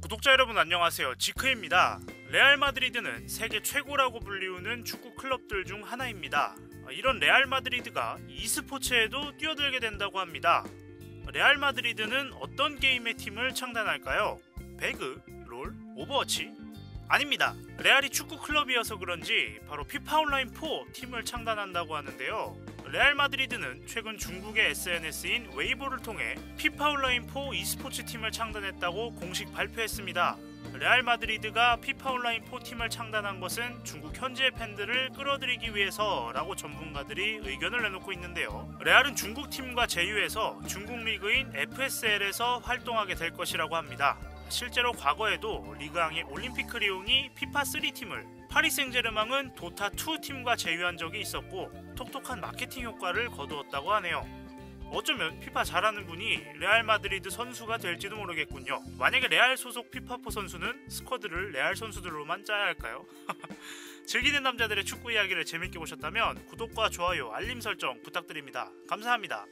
구독자 여러분 안녕하세요. 지크입니다. 레알 마드리드는 세계 최고라고 불리우는 축구 클럽들 중 하나입니다. 이런 레알 마드리드가 e스포츠에도 뛰어들게 된다고 합니다. 레알 마드리드는 어떤 게임의 팀을 창단할까요? 배그, 롤, 오버워치? 아닙니다. 레알이 축구 클럽이어서 그런지 바로 피파 온라인 4 팀을 창단한다고 하는데요. 레알 마드리드는 최근 중국의 SNS인 웨이보를 통해 피파 온라인 4 e스포츠 팀을 창단했다고 공식 발표했습니다. 레알 마드리드가 피파 온라인 4 팀을 창단한 것은 중국 현지의 팬들을 끌어들이기 위해서라고 전문가들이 의견을 내놓고 있는데요. 레알은 중국 팀과 제휴해서 중국 리그인 FSL에서 활동하게 될 것이라고 합니다. 실제로 과거에도 리그왕의 올림피크 리옹이 피파 3 팀을 파리 생제르맹은 도타 2 팀과 제휴한 적이 있었고 톡톡한 마케팅 효과를 거두었다고 하네요. 어쩌면 피파 잘하는 분이 레알 마드리드 선수가 될지도 모르겠군요. 만약에 레알 소속 피파포 선수는 스쿼드를 레알 선수들로만 짜야 할까요? 즐기는 남자들의 축구 이야기를 재밌게 보셨다면 구독과 좋아요, 알림 설정 부탁드립니다. 감사합니다.